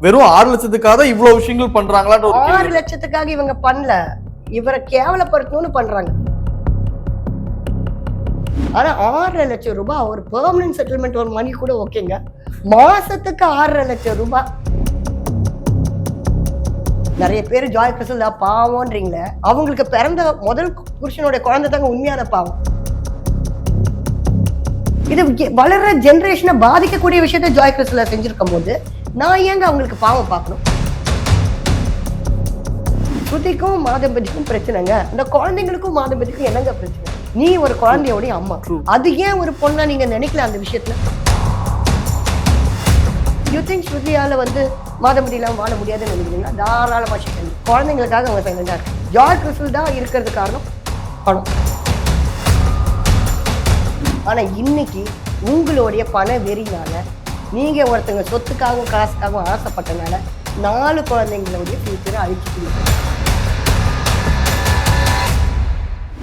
வெறும் ஆறு லட்சத்துக்காக தான் இவ்வளவு விஷயங்கள் பண்றாங்களான்ற ஒரு ஆறு கேள்வி. லட்சத்துக்காக இவங்க பண்ணல. இவரை கேவலப்படுத்தணும்னு பண்றாங்க. ஆனா ஆறரை லட்சம் ரூபாய் ஒரு பெர்மனன்ட் செட்டில்மெண்ட் ஒரு மணி கூட ஓகேங்க. மாசத்துக்கு ஆறரை லட்சம் ரூபாய் நிறைய பேர் ஜாய் கிறிஸ்டல் பாவம்ன்றீங்களே. அவங்களுக்கு பிறந்த முதல் புருஷனுடைய குழந்தை தாங்க உண்மையான பாவம். இது கே- வளர்ற ஜெனரேஷனை பாதிக்கக்கூடிய விஷயத்த ஜாய் கிறிஸ்டல செஞ்சிருக்கும் போது நான் ஏங்க அவங்களுக்கு பாவம் பார்க்கணும்? ஸ்ருதிக்கும் மாதம்பதிக்கும் பிரச்சனைங்க. அந்த குழந்தைங்களுக்கும் மாதம்பதிக்கும் என்னங்க பிரச்சனை? நீ ஒரு குழந்தையோடைய அம்மா. அது ஏன் ஒரு பொண்ணா நீங்க நினைக்கல அந்த விஷயத்துல? யூ திங்க் ஸ்ருதியால வந்து மாதம்பதி இல்லாம வாழ முடியாதுன்னு நினைக்கிறீங்களா? தாராளமா செய்யுங்க. குழந்தைங்களுக்காக அவங்க சைலண்டா இருக்கு ஜார்ஜ் கிறிஸ்டல் தான் இருக்கிறது காரணம்? பணம். ஆனா இன்னைக்கு உங்களுடைய பண வெறினால நீங்க ஒருத்தங்க சொத்துக்காகவும் காசுக்காகவும் ஆசைப்பட்டனால நாலு குழந்தைங்களுடைய ஃபியூச்சரை அழிச்சுக்கிறீங்க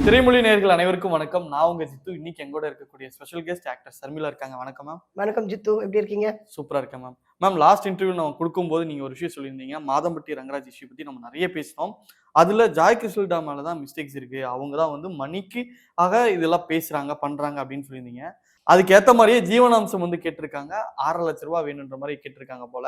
திரைமொழி நேயர்கள் அனைவருக்கும் வணக்கம். நான் உங்க ஜித்து. இன்னைக்கு எங்கூட இருக்கக்கூடிய ஸ்பெஷல் கெஸ்ட் ஆக்டர் சர்மிளா இருக்காங்க. வணக்கம் மேம் வணக்கம் ஜித்து. எப்படி இருக்கீங்க? சூப்பரா இருக்கேன் மேம் மேம் லாஸ்ட் இன்டர்வியூ நம்ம கொடுக்கும்போது நீங்க ஒரு விஷயம் சொல்லியிருந்தீங்க. மாதம்பட்டி ரங்கராஜ் இஷ்யூ பத்தி நம்ம நிறைய பேசினோம். அதுல ஜாய் கிறிஸ்டல்டா மேல தான் மிஸ்டேக்ஸ் இருக்கு. அவங்க தான் வந்து மணிக்கு ஆக இதெல்லாம் பேசுறாங்க பண்றாங்க அப்படின்னு சொல்லியிருந்தீங்க. அதுக்கேத்த மாதிரியே ஜீவனாம்சம் வந்து கேட்டிருக்காங்க. ஆறரை லட்ச ரூபாய் வேணுன்ற மாதிரி கேட்டிருக்காங்க போல.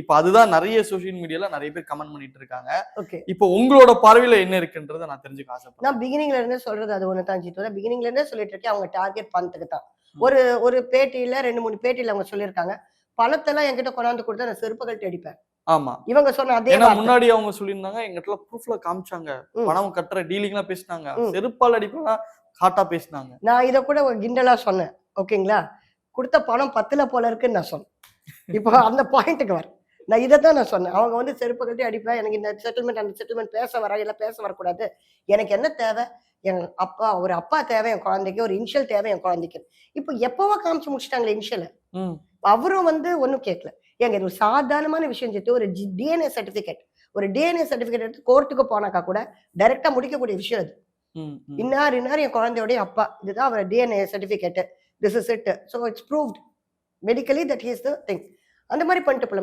இப்போ அதுதான் நிறைய சோஷியல் மீடியால நிறைய பேர் கமெண்ட் பண்ணிட்டு இருக்காங்க ஓகே. இப்போ உங்களோட பார்வையில என்ன இருக்குன்றதை நான் தெரிஞ்சுக்க ஆசைப்படுறேன். நான் பிகினிங்ல இருந்தே சொல்றது அது ஒன்று தான் ஜித்து பிகினிங்ல இருந்தே சொல்லிட்டு இருக்கேன். அவங்க டார்கெட் பணத்துக்கு தான். ஒரு ஒரு பேட்டியில ரெண்டு மூணு பேட்டியில அவங்க சொல்லியிருக்காங்க. பணத்தெல்லாம் என்கிட்ட கொண்டாந்து கொடுத்தா நான் செருப்புகள் அடிப்பேன் ஆமா. இவங்க சொன்ன அதே. முன்னாடி அவங்க சொல்லியிருந்தாங்க எங்கிட்ட ப்ரூஃப்ல காமிச்சாங்க. பணம் கட்டுற டீலிங் எல்லாம் பேசினாங்க. செருப்பால் அடிப்பா காட்டா பேசினாங்க. நான் இதை கூட கிண்டலா சொன்னேன். ஓகேங்களா? கொடுத்த பணம் பத்துல போல இருக்குன்னு நான் சொன்னேன். இப்போ அந்த பாயிண்ட்டுக்கு வர நான் இதை தான் நான் சொன்னேன். அவங்க வந்து செருப்பு கட்டி அடிப்பேன் எனக்கு இந்த செட்டில்மெண்ட் அந்த செட்டில்மெண்ட் பேச வர இல்லை பேச வரக்கூடாது. எனக்கு என்ன தேவை? என் அப்பா ஒரு அப்பா தேவை என் குழந்தைக்கு ஒரு இனிஷியல் தேவை என் குழந்தைக்கு. இப்போ எப்பவோ காமிச்சு முடிச்சிட்டாங்களே இனிஷியலை. அவரும் வந்து ஒன்றும் கேட்கல. ஏங்க இது ஒரு சாதாரணமான விஷயம் சேர்த்து ஒரு டிஎன்ஏ சர்டிஃபிகேட் ஒரு டிஎன்ஏ சர்டிஃபிகேட் எடுத்து கோர்ட்டுக்கு போனாக்கா கூட டைரக்டா முடிக்கக்கூடிய விஷயம் அது. இன்னார் இன்னார் என் குழந்தையோடைய அப்பா. இதுதான் அவர் DNA certificate this is it so it's proved medically that he's the thing அந்த மாதிரி பண்ணிட்டு போல.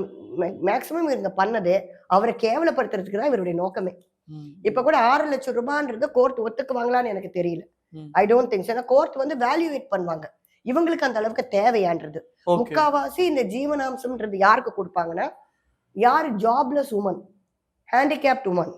மேக்ஸிமம் இவங்க பண்ணதே அவரை கேவலப்படுத்துறதுக்கு தான் இவருடைய நோக்கமே. இப்ப கூட ஆறு லட்சம் ரூபான்றது கோர்ட் ஒத்துக்குவாங்களான்னு எனக்கு தெரியல. ஐ டோன்ட் திங்க் ஏன்னா கோர்ட் வந்து வேல்யூவேட் பண்ணுவாங்க. இவங்களுக்கு அந்த அளவுக்கு தேவையான்றது. முக்காவாசி இந்த ஜீவனாம்சம்ன்றது யாருக்கு கொடுப்பாங்கன்னா யார் ஜாப்லெஸ் உமன் ஹேண்டிகேப்ட் உமன்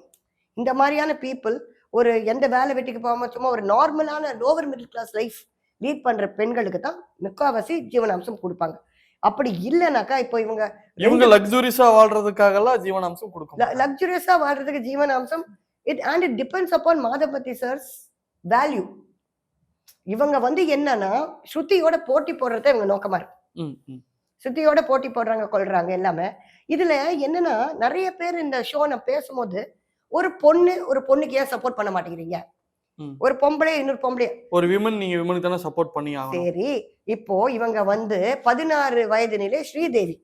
இந்த மாதிரியான பீப்புள் ஒரு எந்த வேலை வெட்டிக்கு போகாம சும்மா ஒரு நார்மலான lower middle class life lead பண்ற பெண்களுக்கு தான் முக்காவாசி ஜீவனாம்சம் கொடுப்பாங்க. அப்படி இல்லைனாக்கா இப்போ இவங்க இவங்க லக்ஸூரிஸா வாழ்றதுக்காக எல்லாம் ஜீவனாம்சம் கொடுக்கும் லக்ஸுரியஸா வாழ்றதுக்கு ஜீவனாம்சம் it and it depends upon மாதபதி சர்ஸ் வேல்யூ இவங்க வந்து என்னன்னா ஸ்ருதியோட போட்டி போடுறத இவங்க நோக்கமா இருக்கு. ம், ம். சுத்தியோட போட்டி போடுறாங்க கொள்றாங்க எல்லாமே. இதுல என்னன்னா நிறைய பேர் இந்த ஷோ நான் பேசும்போது ஒரு பொண்ணு ஒரு பொண்ணுக்கு ஏன் சப்போர்ட் பண்ண மாட்டேங்கிறீங்க. ஒரு பொம்பளை இன்னொரு பொம்பளை. ஒரு விமன் நீங்க விமனுக்கு தானே சப்போர்ட் பண்ணி சரி இப்போ இவங்க வந்து பதினாறு வயது நிலை ஸ்ரீதேவி.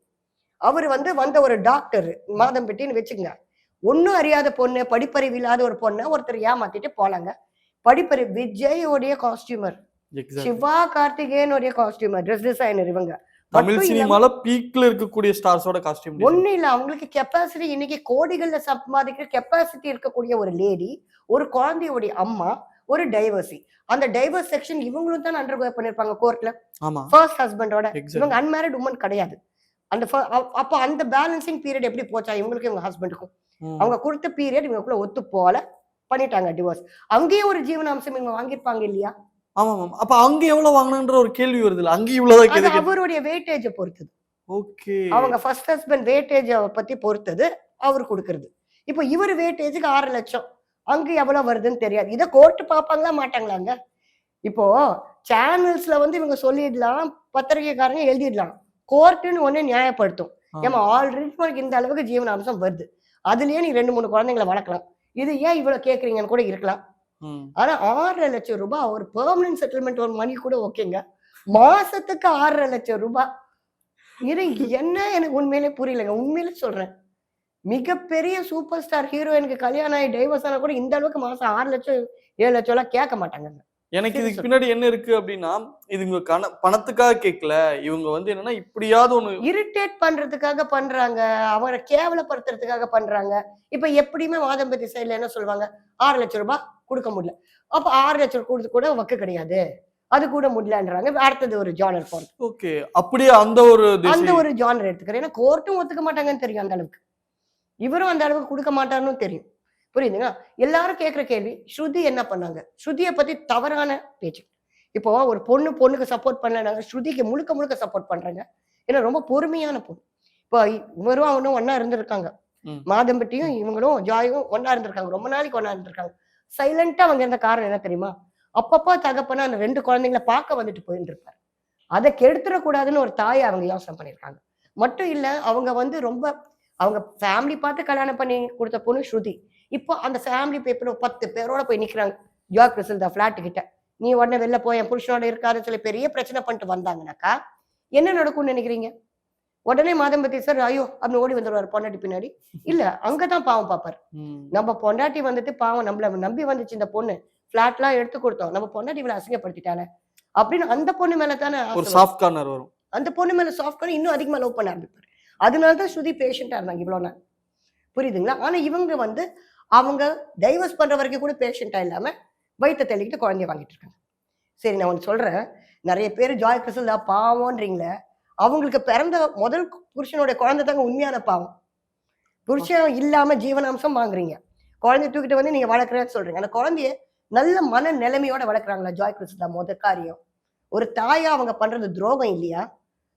அவர் வந்து வந்த ஒரு டாக்டர் மாதம்பட்டின்னு வச்சுங்க ஒன்னும் அறியாத பொண்ணு படிப்பறிவு இல்லாத ஒரு பொண்ணை ஒருத்தர் ஏமாத்திட்டு போலாங்க. படிப்பறிவு விஜயோடைய காஸ்டியூமர். சிவா கார்த்திகேயனுடைய காஸ்டியூமர் ட்ரெஸ் டிசைனர் இவங்க. தமிழ் சினிமால பீக்ல இருக்கக்கூடிய ஸ்டார்ஸோட காஸ்டியூம் ஒண்ணு இல்ல. அவங்களுக்கு கெப்பாசிட்டி இன்னைக்கு கோடிகள்ல சம்பாதிக்கிற கெப்பாசிட்டி இருக்கக்கூடிய ஒரு லேடி ஒரு குழந்தையோடைய அம்மா ஒரு டைவர்சி அந்த டைவர்ஸ் செக்ஷன் இவங்களும் தான் அண்டர் பண்ணிருப்பாங்க கோர்ட்ல ஃபர்ஸ்ட் ஹஸ்பண்டோட. இவங்க அன்மேரிட் உமன் கிடையாது. அந்த அப்ப அந்த பேலன்சிங் பீரியட் எப்படி போச்சா? இவங்களுக்கு இவங்க ஹஸ்பண்டுக்கும். அவங்க கொடுத்த பீரியட் இவங்களுக்குள்ள ஒத்து போல பண்ணிட்டாங்க டிவோர்ஸ் அங்கேயும் ஒரு ஜீவனாம்சம் இவங்க வாங்கியிருப்பாங்க இல்லையா? ஆமா ஆமா அப்ப அங்க எவ்வளவு வாங்கினன்ற ஒரு கேள்வி வருது இல்ல? அங்க இவ்வளவுதான் கேள்வி அவருடைய வெயிட்டேஜை பொறுத்தது. ஓகே. அவங்க ஃபர்ஸ்ட் ஹஸ்பண்ட் வெயிட்டேஜ் பத்தி பொறுத்தது அவர் கொடுக்கறது. இப்போ இவர் வெயிட்டேஜுக்கு ஆறு லட்சம். அங்க எவ்வளவு வருதுன்னு தெரியாது. இதை கோர்ட்டு பார்ப்பாங்களா மாட்டாங்களாங்க? இப்போ சேனல்ஸ்ல வந்து இவங்க சொல்லிடலாம் பத்திரிகைக்காரங்க எழுதிடலாம். கோர்ட்டுன்னு ஒண்ணு நியாயப்படுத்தும். ஏமா ஆல்ரெடி உனக்கு இந்த அளவுக்கு ஜீவனாம்சம் வருது. அதுலயே நீ ரெண்டு மூணு குழந்தைங்களை வளர்க்கலாம். இது ஏன் இவ்வளவு கேக்குறீங்கன்னு கூட இருக்கலாம். ஆனா ஆறரை லட்சம் ரூபாய் ஒரு பெர்மனன்ட் செட்டில்மெண்ட் ஒரு மணி கூட ஓகேங்க. மாசத்துக்கு ஆறரை லட்சம் ரூபாய் இது என்ன எனக்கு உண்மையிலே புரியலங்க. உண்மையிலே சொல்றேன். மிகப்பெரிய சூப்பர் ஸ்டார் ஹீரோயினுக்கு கல்யாணம் ஆகி டைவர்ஸ் ஆனா கூட இந்த அளவுக்கு மாசம் ஆறு லட்சம் ஏழு லட்சம் எல்லாம் கேட்க மாட்டாங்க எனக்கு இதுக்கு. பின்னாடி என்ன இருக்கு அப்படின்னா இது இவங்க கண பணத்துக்காக கேட்கல இவங்க வந்து என்னன்னா இப்படியாவது ஒண்ணு இரிட்டேட் பண்றதுக்காக பண்றாங்க. அவரை கேவலப்படுத்துறதுக்காக பண்றாங்க. இப்ப எப்படியுமே வாதம்பதி சைடுல என்ன சொல்லுவாங்க? ஆறு லட்சம் ரூபாய் கொடுக்க முடியல. அப்ப ஆறு லட்சம் கொடுத்து கூட வக்கு கிடையாது. அது கூட முடியலன்றாங்க. அடுத்தது ஒரு ஜானர் போறது ஓகே. அப்படியே அந்த ஒரு அந்த ஒரு ஜானர் எடுத்துக்கிறேன். ஏன்னா கோர்ட்டும் ஒத்துக்க மாட்டாங்கன்னு தெரியும் அந்த அளவுக்கு. இவரும் அந்த அளவுக்கு கொடுக்க மாட்டாருன்னு தெரியும். புரியுதுங்களா? எல்லாரும் கேட்குற கேள்வி ஸ்ருதி என்ன பண்ணாங்க? ஸ்ருதியை பத்தி தவறான பேச்சு. இப்போ ஒரு பொண்ணு பொண்ணுக்கு சப்போர்ட் பண்ணலனாங்க ஸ்ருதிக்கு முழுக்க முழுக்க சப்போர்ட் பண்றாங்க. ஏன்னா ரொம்ப பொறுமையான பொண்ணு. இப்போ இவரும் அவனும் ஒண்ணா இருந்திருக்காங்க. மாதம்பட்டியும் இவங்களும் ஜாயும் ஒண்ணா இருந்திருக்காங்க. ரொம்ப நாளைக்கு ஒண்ணா இருந்திருக்காங்க. சைலண்டா அவங்க இருந்த காரணம் என்ன தெரியுமா? அப்பப்போ தகப்பனா அந்த ரெண்டு குழந்தைங்கள பார்க்க வந்துட்டு போயிட்டு இருப்பாரு அதை கெடுத்துடக்கூடாதுன்னு ஒரு தாயை அவங்க யோசனை பண்ணியிருக்காங்க. மட்டும் இல்ல அவங்க வந்து ரொம்ப அவங்க ஃபேமிலி பார்த்து கல்யாணம் பண்ணி கொடுத்த பொண்ணு ஸ்ருதி. இப்போ அந்த ஃபேமிலி பேப்பர் பத்து பேரோட போய் நிக்கிறாங்க. ஜாக் கிறிஸ்டல் ஃபிளாட் கிட்ட. நீ உடனே வெளில போய் என் புருஷனோட இருக்காதுன்னு சொல்லி பெரிய பிரச்சனை பண்ணிட்டு வந்தாங்கனாக்கா என்ன நடக்கும்னு நினைக்கிறீங்க? உடனே மாதம்பதி சார் ஐயோ அப்படின்னு ஓடி வந்துருவாரு பொண்டாட்டி பின்னாடி. இல்ல அங்கதான் பாவம் பார்ப்பாரு. ம். நம்ம பொண்டாட்டி வந்துட்டு பாவம் நம்மள நம்பி வந்துச்சு இந்த பொண்ணு. ஃபிளாட்லாம் எடுத்து கொடுத்தோம். நம்ம பொண்டாட்டி இவ்வளவு அசிங்கப்படுத்திட்டானே. அப்படின்னு அந்த பொண்ணு மேல தானே ஒரு. சாஃப்ட் கார்னர் வரும். அந்த பொண்ணு மேல சாஃப்ட் பண்ணி இன்னும் அதிகமா லவ் பண்ண ஆரம்பிப்பாரு. அதனால தான் ஸ்ருதி பேஷண்டா இருந்தாங்க இவ்வளவு நாள். புரியுதுங்களா? ஆனா இவங்க வந்து அவங்க டைவர்ஸ் பண்ற வரைக்கும் கூட பேஷண்டா இல்லாம வயிற்ற தள்ளிக்கிட்டு குழந்தைய வாங்கிட்டு இருக்காங்க. சரி நான் ஒன்று சொல்றேன். நிறைய பேர் ஜாய் கிறிஸ்டல் தான் பாவம்ன்றீங்களே அவங்களுக்கு பிறந்த முதல் புருஷனோட குழந்தை தாங்க உண்மையான பாவம். புருஷன் இல்லாம ஜீவனாம்சம் வாங்குறீங்க. குழந்தைய தூக்கிட்டு வந்து நீங்க வளர்க்குறேன்னு சொல்றீங்க. அந்த குழந்தைய நல்ல மன நிலைமையோட வளர்க்குறாங்களா ஜாய் தான் முத காரியம். ஒரு தாயா அவங்க பண்றது துரோகம் இல்லையா?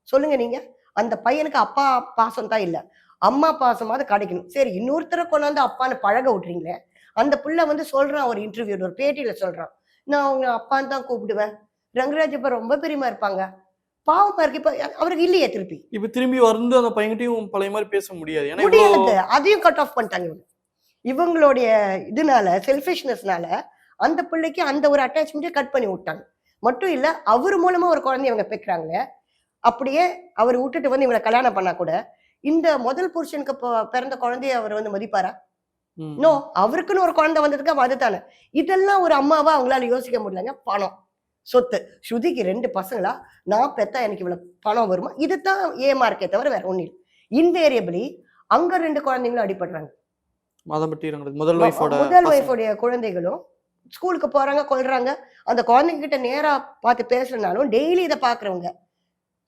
சொல்லுங்க நீங்க. அந்த பையனுக்கு அப்பா பாசம் தான் இல்ல. அம்மா பாசமாவது கிடைக்கணும். சரி இன்னொருத்தரை கொண்டாந்து அப்பான்னு பழக விட்டுறீங்களே அந்த புள்ள வந்து சொல்றான் ஒரு இன்டர்வியூல ஒரு பேட்டியில சொல்றான். நான் அவங்க அப்பான்னு தான் கூப்பிடுவேன். ரங்கராஜ் இப்ப ரொம்ப பெரியமா இருப்பாங்க. பாவமா இருக்கு. இப்ப அவருக்கு இல்லையே திருப்பி. இப்ப திரும்பி வந்து அந்த பையன்கிட்டயும் பழைய மாதிரி பேச முடியாது. முடியாது. அதையும் கட் ஆஃப் பண்ணிட்டாங்க இவங்க. இவங்களுடைய இதனால செல்ஃபிஷ்னஸ்னால அந்த பிள்ளைக்கு அந்த ஒரு அட்டாச்மெண்ட்டை கட் பண்ணி விட்டாங்க. மட்டும் இல்ல அவர் மூலமா ஒரு குழந்தைய இவங்க பெற்றாங்களே அப்படியே அவர் விட்டுட்டு வந்து இவங்களை கல்யாணம் பண்ணா கூட இந்த முதல் புருஷனுக்கு பிறந்த குழந்தைய அவர் வந்து மதிப்பாரா. நோ அவருக்குன்னு ஒரு குழந்தை வந்ததுக்கு அவ அதுதானே. இதெல்லாம் ஒரு அம்மாவா அவங்களால யோசிக்க முடியலங்க? பணம். சொத்து. ஸ்ருதிக்கு ரெண்டு பசங்களா? நான் பெத்தா எனக்கு இவ்வளவு பணம் வருமா? இதுதான் ஏமா இருக்கே தவிர வேற ஒண்ணு இல்லை. இன்வேரியபிளி அங்க ரெண்டு குழந்தைங்களும் அடிபடுறாங்க. முதல் முதல் ஒய்ஃபோடைய குழந்தைகளும் ஸ்கூலுக்கு போறாங்க கொல்றாங்க. அந்த குழந்தைங்க கிட்ட நேரா பார்த்து பேசுறதுனாலும் டெய்லி இதை பாக்குறவங்க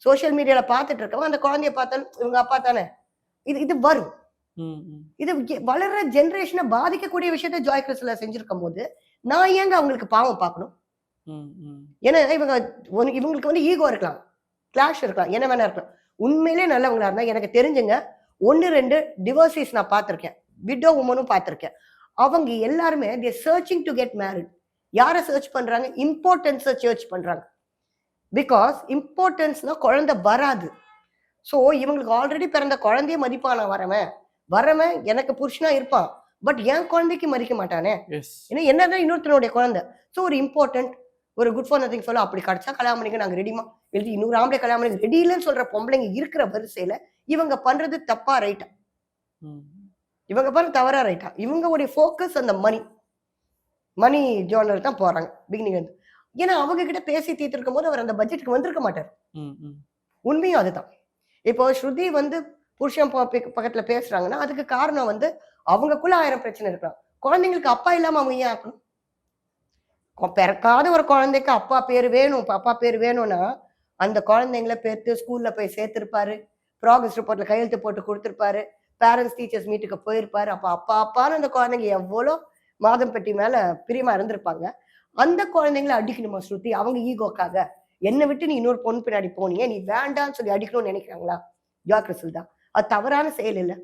சோஷியல் மீடியால பார்த்துட்டு இருக்கவங்க அந்த குழந்தைய பார்த்தாலும் இவங்க அப்பா தானே? இது இது வரும். இது வளர்ற ஜெனரேஷனை பாதிக்கக்கூடிய விஷயத்த ஜாய் கிறிஸ்டல செஞ்சிருக்கும் போது நான் ஏங்க அவங்களுக்கு பாவம் பார்க்கணும்? ஏன்னா இவங்க இவங்களுக்கு வந்து ஈகோ இருக்கலாம். கிளாஷ் இருக்கலாம். என்ன வேணா இருக்கலாம். உண்மையிலே நல்லவங்களா இருந்தா எனக்கு தெரிஞ்சுங்க. ஒன்னு ரெண்டு டிவோர்சிஸ் நான் பார்த்திருக்கேன். விடோ உமனும் பார்த்திருக்கேன். அவங்க எல்லாருமே they searching to get married யாரை சர்ச் பண்றாங்க? இம்பார்ட்டன்ஸை சர்ச் பண்றாங்க. பிகாஸ் இம்பார்ட்டன்ஸ்னா குழந்தை வராது. ஸோ இவங்களுக்கு ஆல்ரெடி பிறந்த குழந்தைய மதிப்பானா வரவன்? வரவன் எனக்கு புருஷனா இருப்பான். பட் என் குழந்தைக்கு மதிக்க மாட்டானே? ஏன்னா என்னதான் இன்னொருத்தனுடைய குழந்தை. ஸோ ஒரு இம்பார்ட்டன்ட் ஒரு குட் ஃபார் நத்திங் சொல்ல அப்படி கிடைச்சா கல்யாணம் பண்ணிக்க நாங்க ரெடிமா எழுதி இன்னொரு ஆம்பளை கல்யாணம் பண்ணி ரெடி இல்லைன்னு சொல்ற பொம்பளைங்க இருக்கிற வரிசையில இவங்க பண்றது தப்பா ரைட்டா இவங்க பண்றது தவறா ரைட்டா இவங்களுடைய ஃபோக்கஸ் அந்த மணி மணி ஜோனர் தான் போறாங்க பிகினிங் வந்து ஏன்னா அவங்க கிட்ட பேசி தீர்த்திருக்கும் போது அவர் அந்த பட்ஜெட்டுக்கு வந்திருக்க மாட்டார். உண்மையும் அதுதான். இப்போ ஸ்ருதி வந்து புருஷன் பக்கத்துல பேசுறாங்கன்னா அதுக்கு காரணம் வந்து அவங்களுக்குள்ள ஆயிரம் பிரச்சனை இருக்கலாம். குழந்தைங்களுக்கு அப்பா இல்லாம அவங்க ஏன் ஆக்கணும்? பிறக்காத ஒரு குழந்தைக்கு அப்பா பேர் வேணும். அப்பா பேர் வேணும்னா அந்த குழந்தைங்கள பேர்த்து ஸ்கூல்ல போய் சேர்த்திருப்பாரு. ப்ராக்ரஸ் ரிப்போர்ட்ல கையெழுத்து போட்டு கொடுத்திருப்பாரு. பேரண்ட்ஸ் டீச்சர்ஸ் மீட்டுக்கு போயிருப்பாரு. அப்ப அப்பா அப்பான்னு அந்த குழந்தைங்க எவ்வளோ மாதம் பெட்டி மேல பிரியமா இருந்திருப்பாங்க. அந்த குழந்தைங்கள அடிக்கணுமா ஸ்ருதி? அவங்க ஈகோக்காக. என்னை விட்டு நீ இன்னொரு பொண்ணு பின்னாடி போனீங்க நீ வேண்டாம்னு சொல்லி அடிக்கணும்னு நினைக்கிறாங்களா? ஜாக்கிரசில் தான். அது தவறான செயல் இல்லை.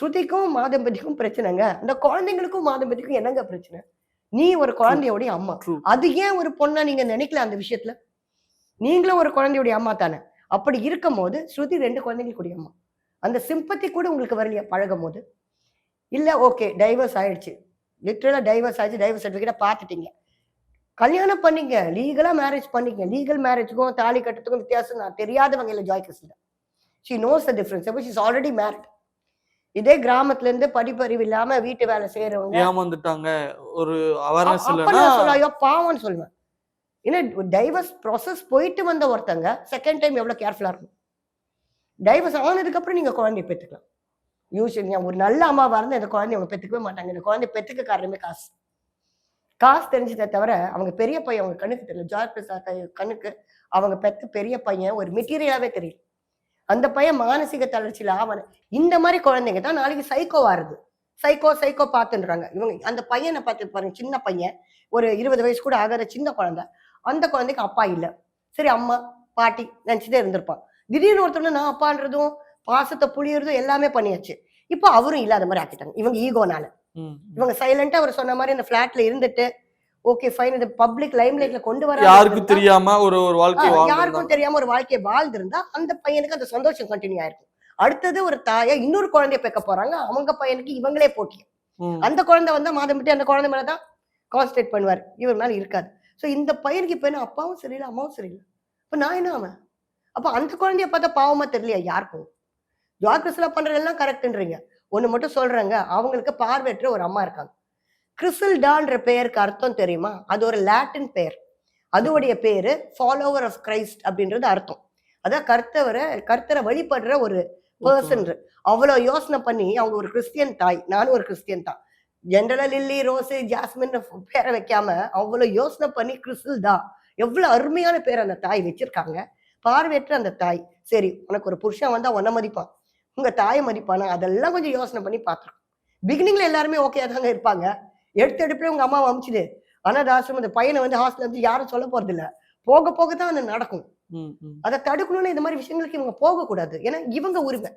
ஸ்ருதிக்கும் மாதம்பதிக்கும் பிரச்சனைங்க. அந்த குழந்தைங்களுக்கும் மாதம்பதிக்கும் என்னங்க பிரச்சனை? நீ ஒரு குழந்தையோடைய அம்மா. அது ஏன் ஒரு பொண்ணா நீங்க நினைக்கல அந்த விஷயத்துல? நீங்களும் ஒரு குழந்தையுடைய அம்மா தானே. அப்படி இருக்கும் போது ஸ்ருதி ரெண்டு குழந்தைங்களுடைய அம்மா. அந்த சிம்பத்தி கூட உங்களுக்கு வரலையா பழகும் போது இல்ல ஓகே டைவர்ஸ் ஆயிடுச்சு. லிட்டரலா டைவர்ஸ் ஆயிடுச்சு டைவர்ஸ் சர்டிஃபிகேட்டை பார்த்துட்டீங்க. கல்யாணம் பண்ணீங்க லீகலா மேரேஜ் பண்ணீங்க. லீகல் மேரேஜுக்கும் தாலி கட்டுறதுக்கும் வித்தியாசம் நான் தெரியாதவங்க இல்லை Joy Christine she knows the difference அப்போ ஷீஸ் ஆல்ரெடி மேரிட் இதே கிராமத்துல இருந்து படிப்பறிவு இல்லாம வீட்டு வேலை செய்யறவங்க ஏமாந்துட்டாங்க. ஒரு அவேர்னஸ் ஐயோ பாவம்னு சொல்லுவேன். ஏன்னா டைவர்ஸ் ப்ராசஸ் போயிட்டு வந்த ஒருத்தங்க செகண்ட் டைம் எவ்வளவு கேர்ஃபுல்லா இருக்கும் டைவர்ஸ் ஆனதுக்கு அப்புறம் நீங்க குழந்தைய பெற்றுக்கலாம். யூஸ்வலி ஒரு நல்ல அம்மாவாக இருந்தால் இந்த குழந்தைய அவங்க பெற்றுக்கவே மாட்டாங்க. இந்த குழந்தை பெற்றுக்க காரணமே காசு. காசு தெரிஞ்சதை தவிர அவங்க பெரிய பையன் அவங்க கண்ணுக்கு தெரியல. ஜார்ஜ் பிரசாத் கண்ணுக்கு அவங்க பெற்று பெரிய பையன் ஒரு மெட்டீரியலாகவே தெரியும் அந்த பையன் மானசீக தளர்ச்சியில் ஆவன. இந்த மாதிரி குழந்தைங்க தான் நாளைக்கு சைக்கோ வருது சைக்கோ சைக்கோ பார்த்துன்றாங்க. இவங்க அந்த பையனை பார்த்து பாருங்க. சின்ன பையன். ஒரு இருபது வயசு கூட ஆகிற சின்ன குழந்தை. அந்த குழந்தைக்கு அப்பா இல்லை. சரி அம்மா பாட்டி நினைச்சுட்டே இருந்திருப்பான். திடீர்னு ஒருத்தவங்க நான் அப்பான்றதும் பாசத்தை புளியறதும் எல்லாமே பண்ணியாச்சு. இப்போ அவரும் இல்லாத மாதிரி ஆக்கிட்டாங்க. இவங்க ஈகோனால. இவங்க சைலண்டா அவர் சொன்ன மாதிரி இந்த பிளாட்ல இருந்துட்டு ஓகே ஃபைன் இந்த பப்ளிக் லைம் லைட்ல கொண்டு வர யாருக்கும் தெரியாம ஒரு ஒரு வாழ்க்கை யாருக்கும் தெரியாம ஒரு வாழ்க்கையை வாழ்ந்திருந்தா அந்த பையனுக்கு அந்த சந்தோஷம் கண்டினியூ ஆயிருக்கும். அடுத்தது ஒரு தாயா இன்னொரு குழந்தைய பெக்க போறாங்க. அவங்க பையனுக்கு இவங்களே போட்டி அந்த குழந்தை வந்தா மாதம் விட்டு அந்த குழந்தை மேலதான் கான்சன்ட்ரேட் பண்ணுவார். இவர் மேல இருக்காது. சோ இந்த பையனுக்கு இப்ப என்ன அப்பாவும் சரியில்லை அம்மாவும் சரியில்லை. இப்ப நான் என்ன அவன் அப்ப அந்த குழந்தைய பார்த்தா பாவமா தெரியலையா? யாருக்கும்? ஜாக்ரஸ்ல பண்றதெல்லாம் கரெக்ட்ன்றீங்க. ஒன்று மட்டும் சொல்றேங்க. அவங்களுக்கு பார்வையற்ற ஒரு அம்மா இருக்காங்க. கிறிசல்டான்ற பெயருக்கு அர்த்தம் தெரியுமா? அது ஒரு லாட்டின் பெயர். அதோடைய பேரு ஃபாலோவர் ஆஃப் கிரைஸ்ட் அப்படின்றது அர்த்தம். அதான் கர்த்தவரை கர்த்தரை வழிபடுற ஒரு பர்சன் அவ்வளவு யோசனை பண்ணி அவங்க ஒரு கிறிஸ்டியன் தாய். நானும் ஒரு கிறிஸ்டியன் தான். ஜென்ரலா லில்லி ரோஸு ஜாஸ்மின் பேரை வைக்காம அவ்வளவு யோசனை பண்ணி கிறிஸ்டல் தான் எவ்வளோ அருமையான பேர் அந்த தாய் வச்சிருக்காங்க. பார்வையற்ற அந்த தாய். சரி உனக்கு ஒரு புருஷன் வந்தா உன்ன மதிப்பான். உங்க தாயை மதிப்பானா? அதெல்லாம் கொஞ்சம் யோசனை பண்ணி பார்த்துருக்கோம் பிகினிங்ல எல்லாருமே ஓகே தாங்க இருப்பாங்க. எடுத்து எடுப்புல உங்க அம்மாவை அமிச்சுடு. அனாதாசிரமம் அந்த பையனை வந்து ஹாஸ்டல் வந்து யாரும் சொல்ல போறது இல்ல. போக போக தான் அது நடக்கும். அதை தடுக்கணும்னு இந்த மாதிரி விஷயங்களுக்கு இவங்க போகக்கூடாது. ஏன்னா இவங்க உரிமை.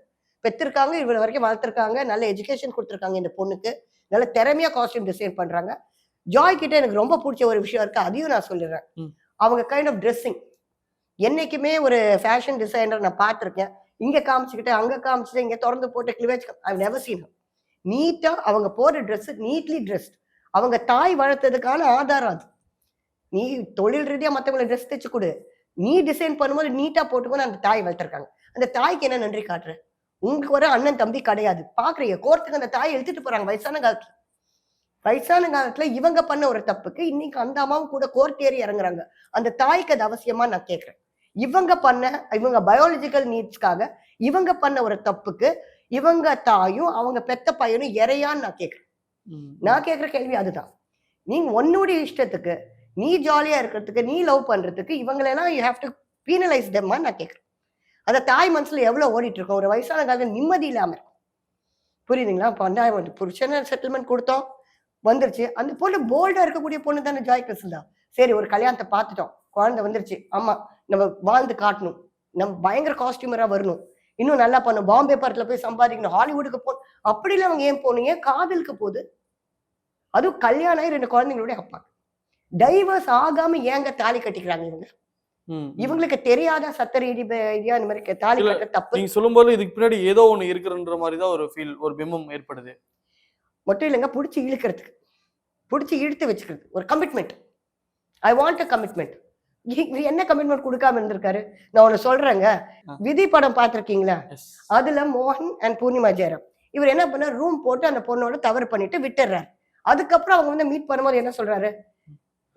பெற்றிருக்காங்க இவ்வளவு வரைக்கும் வளர்த்துருக்காங்க நல்ல எஜுகேஷன் கொடுத்துருக்காங்க இந்த பொண்ணுக்கு. நல்ல திறமையா காஸ்டியூம் டிசைன் பண்றாங்க. ஜாய் கிட்ட எனக்கு ரொம்ப பிடிச்ச ஒரு விஷயம் இருக்கு. அதையும் நான் சொல்லிடுறேன். அவங்க கைண்ட் ஆஃப் ட்ரெஸ்ஸிங் என்னைக்குமே ஒரு ஃபேஷன் டிசைனர் நான் பார்த்திருக்கேன். இங்க காமிச்சுக்கிட்டு அங்க காமிச்சுட்டு இங்க திறந்து போட்டு கிளிவேஜ் ஐ நெவர் சீன் நீட்டா அவங்க போடுற ட்ரெஸ் நீட்லி ட்ரெஸ்ட் அவங்க தாய் வளர்த்ததுக்கான ஆதாரம் அது. நீ தொழில் ரீதியா மற்றவங்களை ட்ரெஸ் தைச்சு கொடு. நீ டிசைன் பண்ணும்போது நீட்டா போட்டுக்கோன்னு அந்த தாய் வளர்த்துருக்காங்க. அந்த தாய்க்கு என்ன நன்றி காட்டுற? உங்களுக்கு ஒரு அண்ணன் தம்பி கிடையாது. பாக்குறீங்க கோர்ட்டுக்கு அந்த தாய் எழுத்துட்டு போறாங்க வயசான காலத்துல. வயசான காலத்துல இவங்க பண்ண ஒரு தப்புக்கு இன்னைக்கு அந்த அம்மாவும் கூட கோர்ட் ஏறி இறங்குறாங்க. அந்த தாய்க்கு அது அவசியமா நான் கேட்கறேன் இவங்க பண்ண இவங்க பயாலஜிக்கல் நீட்ஸ்க்காக இவங்க பண்ண ஒரு தப்புக்கு இவங்க தாயும் அவங்க பெத்த பையனும் இறையான்னு நான் கேக்குறேன். ம், நான் கேக்குற கேள்வி அதுதான். நீங்க உன்னுடைய இஷ்டத்துக்கு நீ ஜாலியா இருக்கிறதுக்கு நீ லவ் பண்றதுக்கு இவங்களெல்லாம் யூ ஹேவ் டு பீனலைஸ் தெம்மா நான் கேக்குறேன். அந்த தாய் மனசுல எவ்வளவு ஓடிட்டு இருக்கோம் ஒரு வயசான காலத்துல நிம்மதி இல்லாம இருக்கும். புரியுதுங்களா? இப்போ வந்து புருஷன செட்டில்மெண்ட் கொடுத்தோம். வந்துருச்சு. அந்த பொண்ணு போல்டா இருக்கக்கூடிய பொண்ணு தானே ஜாய் கிருஷ்ணா சரி ஒரு கல்யாணத்தை பார்த்துட்டோம். குழந்தை வந்துருச்சு. ஆமா. நம்ம வாழ்ந்து காட்டணும். நம்ம பயங்கர காஸ்டியூமரா வரணும். இன்னும் நல்லா பண்ணும் பாம்பே பார்ட்ல போய் சம்பாதிக்கணும். ஹாலிவுட்டுக்கு போ அப்படிலாம் அவங்க ஏன் போனீங்க காதலுக்கு போகுது? அதுவும் கல்யாணம் ரெண்டு குழந்தைங்களுடைய அப்பா. டைவர்ஸ் ஆகாம ஏங்க தாலி கட்டிக்கிறாங்க இவங்க. இவங்களுக்கு தெரியாத சத்தரீதி ஐடியா இந்த மாதிரி தாலி கட்ட தப்பு? நீங்க சொல்லும்போது இதுக்கு பின்னாடி ஏதோ ஒண்ணு இருக்குன்ற மாதிரி தான் ஒரு ஃபீல் ஒரு பிம்பம் ஏற்படுது. மட்டும் இல்லைங்க பிடிச்சி இழுக்கிறதுக்கு. பிடிச்சி இழுத்து வச்சுக்கிறது. ஒரு commitment I want a commitment என்ன கமிட்மெண்ட் கொடுக்காம இருந்திருக்காரு? நான் ஒண்ணு சொல்றேங்க. விதி படம் பார்த்திருக்கீங்களா? அதுல மோகன் அண்ட் பூர்ணிமா ஜெயராம். இவர் என்ன பண்ண ரூம் போட்டு அந்த பொண்ணோட தவறு பண்ணிட்டு விட்டுறாரு. அதுக்கப்புறம் அவங்க வந்து மீட் பண்ணும்போது என்ன சொல்றாரு?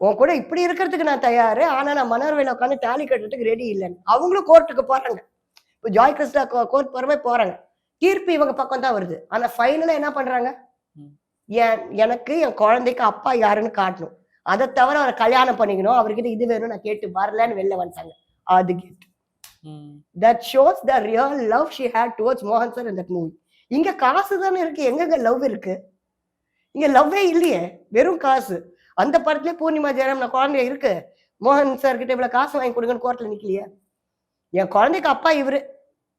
உன் கூட இப்படி இருக்கிறதுக்கு நான் தயாரு. ஆனா நான் மனோர்வையில உட்காந்து தாலி கட்டுறதுக்கு ரெடி இல்லைன்னு. அவங்களும் கோர்ட்டுக்கு போறாங்க. இப்போ ஜாய் கிறிஸ்டா கோர்ட் போறவே போறாங்க. தீர்ப்பு இவங்க பக்கம் தான் வருது. ஆனா ஃபைனலா என்ன பண்றாங்க. என் எனக்கு என் குழந்தைக்கு அப்பா யாருன்னு காட்டணும். அதை தவிர அவரை கல்யாணம் பண்ணிக்கணும். அவர்கிட்ட இது வேணும் நான் கேட்டு வரலன்னு வெளில வந்துட்டாங்க. அது கேட்டு ம், that shows the real love she had towards மோகன் சார் இந்த மூவி இங்க காசு தானே இருக்கு. எங்கங்க லவ் இருக்கு? இங்க லவ்வே இல்லையே. வெறும் காசு. அந்த படத்துல பூர்ணிமா ஜெயராம் நான் குழந்தை இருக்கு. மோகன் சார் கிட்ட இவ்வளவு காசு வாங்கி கொடுங்கன்னு கோர்ட்ல நிக்கலையே. என் குழந்தைக்கு அப்பா இவரு.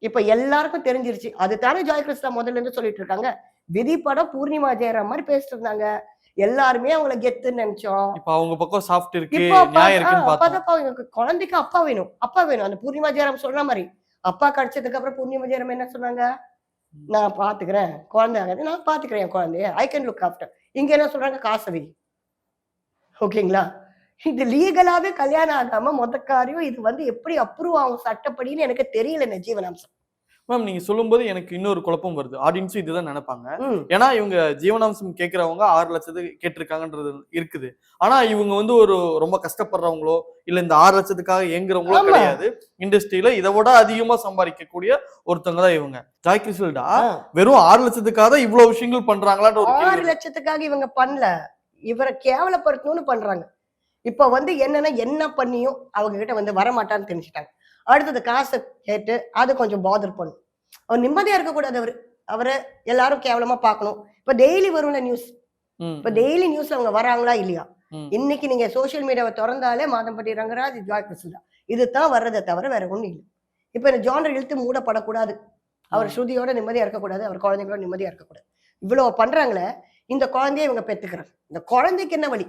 இப்ப எல்லாருக்கும் தெரிஞ்சிருச்சு. அது தானே ஜாய் கிருஷ்ணா முதல்ல இருந்து சொல்லிட்டு இருக்காங்க. விதி படம் பூர்ணிமா ஜெயராம் மாதிரி பேசிட்டு இருந்தாங்க. எல்லாருமே அவங்கள கெத்துன்னு நினைச்சோம். இப்ப அவங்க பக்கம் சாஃப்ட் இருக்கு அப்பதான் எனக்கு குழந்தைக்கு அப்பா வேணும். அப்பா வேணும். அந்த பூர்ணிமா ஜெயராம் சொல்ற மாதிரி. அப்பா கிடைச்சதுக்கு அப்புறம் பூர்ணிமா ஜெயராம் என்ன சொன்னாங்க? நான் பாத்துக்கிறேன். குழந்தை நான் பாத்துக்கிறேன் என் குழந்தைய. ஐ கேன் லுக் ஆஃப்டர் இங்க என்ன சொல்றாங்க? காசவி ஓகேங்களா? இது லீகலாவே கல்யாணம் ஆகாம மொத்த காரியம் இது வந்து எப்படி அப்ரூவ் ஆகும் சட்டப்படின்னு எனக்கு தெரியல இந்த ஜீவனாம்சம். மேம் நீங்க சொல்லும்போது எனக்கு இன்னொரு குழப்பம் வருது. ஆடியன்ஸும் இதுதான் நினைப்பாங்க. ஏன்னா இவங்க ஜீவனாம்சம் கேட்கறவங்க ஆறு லட்சத்துக்கு கேட்டிருக்காங்கன்றது இருக்குது. ஆனா இவங்க வந்து ஒரு ரொம்ப கஷ்டப்படுறவங்களோ இல்ல இந்த ஆறு லட்சத்துக்காக ஏங்குறவங்களோ. கிடையாது. இண்டஸ்ட்ரியில இதை விட அதிகமா சம்பாதிக்கக்கூடிய ஒருத்தவங்க தான் இவங்க. ஜாய் ஆ. வெறும் ஆறு லட்சத்துக்காக தான் இவ்வளவு விஷயங்கள் பண்றாங்களான்ற ஒரு ஆறு லட்சத்துக்காக இவங்க பண்ணல. இவரை கேவலப்படுத்தணும்னு பண்றாங்க. இப்ப வந்து என்னன்னா என்ன பண்ணியும் அவங்க கிட்ட வந்து வரமாட்டான்னு தெரிஞ்சுட்டாங்க. அடுத்தது காசை கேட்டு அதை கொஞ்சம் பாதர் பண்ணும் அவர் நிம்மதியா இருக்கக்கூடாது அவரு. அவரை எல்லாரும் கேவலமா பார்க்கணும். இப்ப டெய்லி வரும்ல நியூஸ் இப்ப டெய்லி நியூஸ்ல அவங்க வராங்களா இல்லையா. இன்னைக்கு நீங்க சோஷியல் மீடியாவை திறந்தாலே மாதம்பட்டி ரங்கராஜ் ஜாய் கிருஷ்ணா இதுதான் வர்றதை தவிர வேற ஒண்ணும் இல்லை. இப்ப இந்த ஜானர் இழுத்து மூடப்படக்கூடாது. அவர். ஸ்ருதியோட நிம்மதியா இருக்கக்கூடாது. அவர் குழந்தைங்களோட நிம்மதியா இருக்கக்கூடாது. இவ்வளவு பண்றாங்களே இந்த குழந்தைய இவங்க பெத்துக்கிறாங்க. இந்த குழந்தைக்கு என்ன வழி.